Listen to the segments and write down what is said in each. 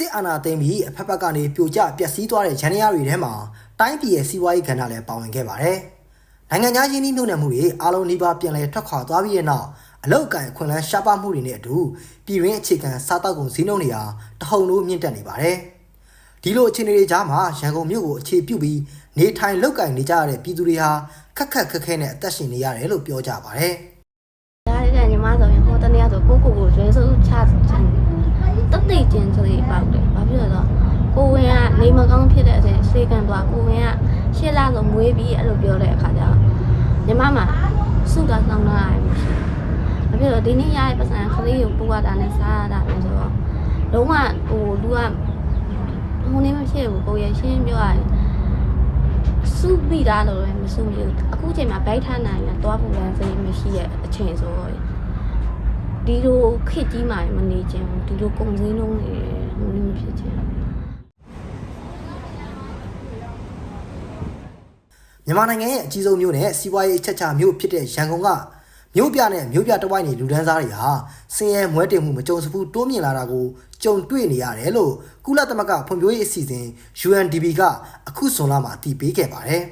စစ်အာဏာသိမ်းပြီးအဖက်ဖက်ကနေပြိုကျပျက်စီးသွားတဲ့ရန်ရာတွေထဲမှာတိုင်းပြည်ရဲ့စီးပွားရေးကဏ္ဍလည်းပါဝင်ခဲ့ပါတယ်။နိုင်ငံခြားရင်းနှီးမြှုပ်နှံမှုတွေအားလုံးနှိပါပြန်လည်ထွက်ခွာသွားပြီးတဲ့နောက်အလောက်အကန်အခွင့်အလမ်းရှားပါမှုတွေနဲ့အတူပြည်ရင်းအခြေခံစားတောက်ကုန်ဈေးနှုန်းတွေဟာတဟုန်ထိုးမြင့်တက်နေပါတယ်။ဒီလိုအခြေအနေတွေကြားမှာရန်ကုန်မြို့ကိုအခြေပြုပြီးနေထိုင်လောက်ကင်နေကြရတဲ့ပြည်သူတွေဟာခက်ခက်ခက်ခဲနဲ့အသက်ရှင်နေရတယ်လို့ပြောကြပါတယ်။ဒါရတဲ့ညီမဆိုရင်ဟိုတနေ့ကဆိုကိုကိုကိုရွေးစုချချင်တက်တိကျင်ဆိုပြီးပေါက်တယ်။ဘာဖြစ်လို့လဲဆိုတော့ကိုဝင်ကနေ မကောင်းဖြစ်တဲ့အချိန်စေကံသွားကိုဝင်ကရှစ်လဆိုမွေးပြီးအဲ့လိုပြောတဲ့အခါကျတော့ညီမမှာစုတာဆောင်တာရမရှိဘူး။ဘာဖြစ်လို့ဒီနေ့ရတဲ့ပတ်စံခလေးကိုပူရတာနဲ့စားရတာနဲ့ဆိုတော့လုံးဝဟိုလူကဟိုနေမဖြစ်ဘူးကိုရရှင်းပြောရတယ်စုပြီးသားလို့လည်းမစုမိဘူးအခုချိန်မှာဗိုက်ထားနိုင်တာတွားဖို့လည်းစိတ်မရှိရဲ့အချိန်ဆိုတော့ဒီလိုခစ်ကြီးမှမနေချင်ဘူးဒီလိုကုန်စည်လုံးနေမနေမဖြစ်ချင်ဘူး မြန်မာနိုင်ငံရဲ့အကြီးဆုံးမြို့နဲ့စီးပွားရေးအချက်အချာမြို့ဖြစ်တဲ့ရန်ကုန်ကမြို့ပြနဲ့မြို့ပြတစ်ဝိုက်နေလူဒန်းစားတွေဟာဆင်းရဲမွဲတေမှုမကြုံစဘူးတိုးမြင့်လာတာကိုကြုံတွေ့နေရတယ်လို့ကုလသမဂ္ဂဖွံ့ဖြိုးရေးအစီအစဉ် UNDP ကအခုဇွန်လမှာတည်ပေးခဲ့ပါတယ်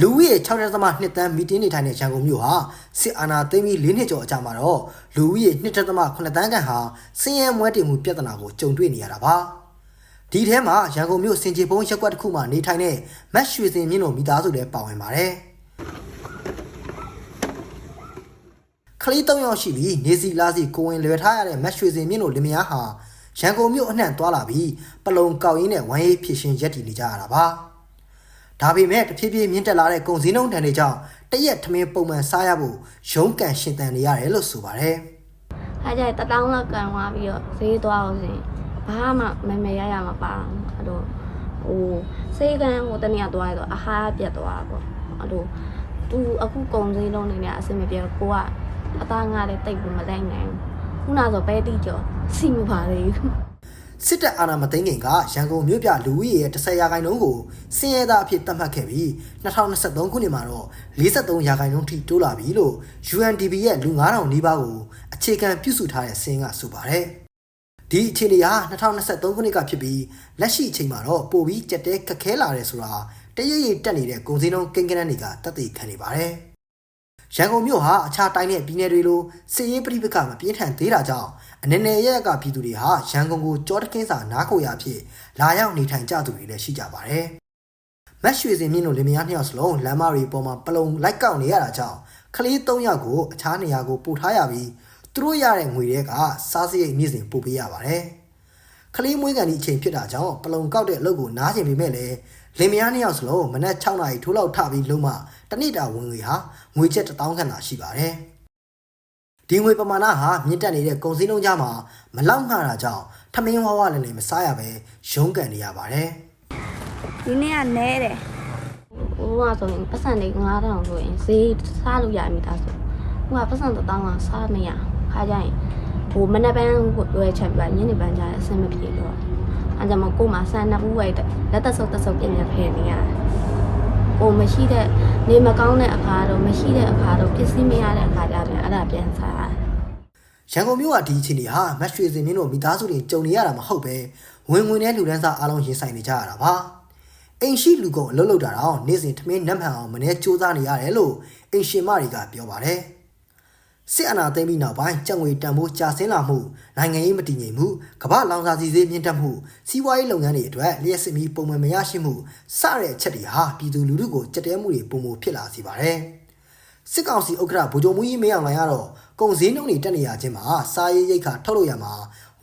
လူဦးရေ6.2တန်းမီတင်းနေထိုင်တဲ့ရန်ကုန်မြို့ဟာစစ်အာဏာသိမ်းပြီး၄နှစ်ကျော်အကြာမှာတော့လူဦးရေ2.8တန်းခန့်ဟာဆင်းရဲမွဲတေမှုပြဿနာကိုကြုံတွေ့နေရတာပါ။ ဒီထဲမှာရန်ကုန်မြို့စင်ကြေဘုံရက်ကွက်တစ်ခုမှာနေထိုင်တဲ့မတ်ရွှေစင်မြင့်တို့မိသားစုလည်းပါဝင်ပါတယ်။ခလီ၃ယောက်ရှိပြီးနေစီလာစီကိုဝင်လွယ်ထားရတဲ့မတ်ရွှေစင်မြင့်တို့လင်မယားဟာရန်ကုန်မြို့အနှံ့သွားလာပြီးပလုံကောက်ရင်းနဲ့ဝမ်းရေးဖြစ်ရှင်ရက်တည်နေကြရတာပါ။ဒါပေမဲ့တဖြည်းဖြည်းမြင့်တက်လာတဲ့ကုန်စည်နှုန်းတန်တွေကြောင့်တရက်ထမင်းပုံမှန်စားရဖို့ရုန်းကန်ရှင်တန်နေရတယ်လို့ဆိုပါတယ်။အားကြတတောင်းလောက်ကန်သွားပြီးတော့ဈေးသွားအောင်စဉ် ဘာမှမမေရရမပါဘူးအဲ့လိုဟိုစေးကန်ဟိုတနေ့ကသွားရတော့အဟားပြတ်သွားပေါ့အဲ့လိုသူအခုကုံစည်းလုံးနေနေအဆင်မပြေတော့ကိုကအသားငါလည်းတိတ်ပြီးမလိုက်နိုင်ဘူးခုနဆိုပဲတိကျော်စီမပါသေးဘူးစစ်တပ်အာဏာမသိမ်းခင်ကရန်ကုန်မြို့ပြလူဦးရေရဲ့10ရာခိုင်နှုန်းကိုစင်ရဲသားအဖြစ်သတ်မှတ်ခဲ့ပြီး2023ခုနှစ်မှာတော့43ရာခိုင်နှုန်းထိတိုးလာပြီလို့ UNDP ရဲ့လူ9000နီးပါးကိုအခြေခံပြုစုထားတဲ့စင်ကဆိုပါတယ်။ ဒီအခြေအနေဟာ2023ခုနှစ်ကဖြစ်ပြီးလက်ရှိအချိန်မှာတော့ပိုပြီးကြက်တဲခက်ခဲလာတယ်ဆိုတာတရရိပ်တက်နေတဲ့ကုန်စည်နှုန်းကိန်းဂဏန်းတွေကတက်တည်ခံနေပါတယ်။ရန်ကုန်မြို့ဟာအခြားတိုင်းနဲ့ပြည်နယ်တွေလိုစစ်ရေးပြိပခမပြင်းထန်သေးတာကြောင့်အနေနဲ့ရက်ကပြည်သူတွေဟာရန်ကုန်ကိုကြောတကင်းစာနားခိုရာဖြစ်လာရောက်နေထိုင်ကြသူတွေလည်းရှိကြပါတယ်။မတ်ရွှေစင်မြင့်တို့လင်မယားနှစ်ယောက်စလုံးလမ်းမတွေပေါ်မှာပလုံလိုက်ကောက်နေရတာကြောင့်ကလေး၃ယောက်ကိုအခြားနေရာကိုပို့ထားရပြီး သူတို့ရတဲ့ငွေတွေကစားစရိတ်မြင့်စဉ်ပို့ပေးရပါတယ်။ကလေးမွေးကန်ဒီအချိန်ဖြစ်တာကြောင့်ပလုံကောက်တဲ့အလုပ်ကိုနားကျင်ပေမဲ့လည်းလင်မယားနှစ်ယောက်စလုံးမနက်6နာရီထိုးလောက်ထပြီးလုံးမတနေ့တာဝင်ငွေဟာငွေချက်1000ခန့်သာရှိပါတယ်။ဒီငွေပမာဏဟာမြင့်တက်နေတဲ့ကုန်စည်နှုန်းကြားမှာမလောက်ငှတာကြောင့်ထမင်းဝါးဝါလည်းလည်းမစားရပဲရုန်းကန်နေရပါတယ်ဒီနေ့ကနဲတယ်ဟိုကဆိုရင်ပတ်စံတွေ9000ဆိုရင်ဈေးစားလို့ရမိသားဆိုဟိုကပတ်စံ1000ကစားမရ ခါကြရင်ဟိုမနေ့ပန်းဝယ်ချက်ပြညနေပန်းကြရအဆင်မပြေတော့အဲကြောင့်မကို့မှာဆန်နှစ်ဦးဝယ်လက်သက်ဆုပ်သက်ဆုပ်ပြင်ပြဖယ်နေရတယ်ဟိုမရှိတဲ့နေမကောင်းတဲ့အခါတော့မရှိတဲ့အခါတော့ပစ္စည်းမရတဲ့အခါကြပြန်အဲ့ဒါပြန်စားရတယ်။ရန်ကုန်မြို့ကဒီအခြေအနေဟာမတ်ရွှေစင်မြင့်တို့မိသားစုတွေကြုံနေရတာမဟုတ်ပဲဝင်ငွေနဲ့လူဒန်းစားအားလုံးရင်ဆိုင်နေကြရတာပါ။အိမ်ရှိလူကုန်အလုပ်လုပ်တာတော့နေ့စဉ်ထမင်းနက်မှန်အောင်မနေ့စူးစမ်းနေရတယ်လို့အိမ်ရှင်မတွေကပြောပါတယ်။ စစ်အာဏာသိမ်းပြီးနောက်ပိုင်းကြံငွေတန်ဖိုးကျဆင်းလာမှုနိုင်ငံရေးမတည်ငြိမ်မှုကမ္ဘာလောင်စာစီဈေးမြင့်တက်မှုစီးပွားရေးလုပ်ငန်းတွေအတွက်လျှက်စစ်မီပုံမှန်မရရှိမှုစတဲ့အချက်တွေဟာပြည်သူလူထုကိုကြက်တဲမှုတွေပုံမဖြစ်လာစေပါတယ်။စစ်ကောင်စီဥက္ကဋ္ဌဗိုလ်ချုပ်မူကြီးမင်းအောင်လှိုင်ကတော့ကုန်စည်နှုန်းတွေတက်နေရခြင်းမှာစားရေးရိတ်ခါထုတ်လို့ရမှာ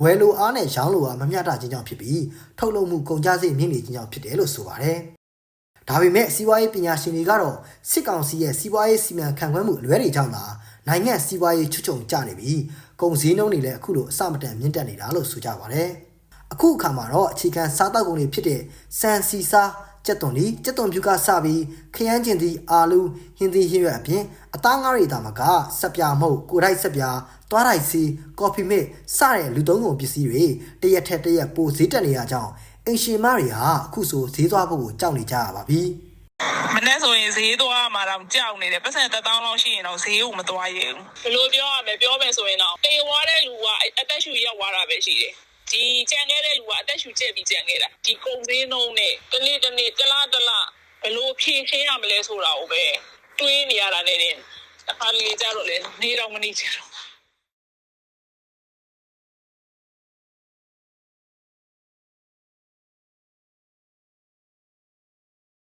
ဝယ်လိုအားနဲ့ရောင်းလိုအားမမျှတခြင်းကြောင့်ဖြစ်ပြီးထုတ်လုပ်မှုကုန်ကျစရိတ်မြင့်နေခြင်းကြောင့်ဖြစ်တယ်လို့ဆိုပါတယ်။ဒါပေမဲ့စီးပွားရေးပညာရှင်တွေကတော့စစ်ကောင်စီရဲ့စီးပွားရေးစီမံခန့်ခွဲမှုအလွဲတွေကြောင့်သာ နိုင်ငံစီးပွားရေးချွတ်ချုံကျနေပြီးကုန်စည်နှုန်းတွေလည်းအခုလိုအဆမတန်မြင့်တက်နေတာလို့ဆိုကြပါတယ်။အခုအခါမှာတော့အခြေခံစားတောက်ကုန်တွေဖြစ်တဲ့စံစီစားကြက်သွန်ဒီကြက်သွန်ဖြူကစပြီးခရမ်းကျင်သီအာလူဟင်းသီးဟင်းရွက်အပြင်အသားငါးတွေတာမကစက်ပြာမှုတ်ကိုတိုက်စက်ပြာသွားတိုက်စီကော်ဖီမစ်စတဲ့လူသုံးကုန်ပစ္စည်းတွေတရက်ထက်တရက်ပိုဈေးတက်နေရကြောင်းအင်ရှင်မတွေဟာအခုဆိုဈေးသွားဖို့ကိုကြောက်နေကြရပါပြီ။ မနေ့ဆိုရင်ဈေးသွားမှတော့ကြောက်နေတယ်ပတ်စံတစ်သောင်းလောက်ရှိရင်တော့ဈေးကိုမသွားရဘူးဘယ်လိုပြောရမလဲပြောမယ်ဆိုရင်တော့တေဝါတဲ့လူကအသက်ရှူရောက်သွားတာပဲရှိတယ်ဒီကြံခဲ့တဲ့လူကအသက်ရှူကျက်ပြီးကြံခဲ့တာဒီကုံစင်းနှုံးနဲ့တနေ့တနေ့တလားတလားဘယ်လိုဖြည့်ခင်းရမလဲဆိုတာကိုပဲတွေးနေရတာနဲ့တင်အခါလေးကြတော့လေနေတော့မနေချင်တော့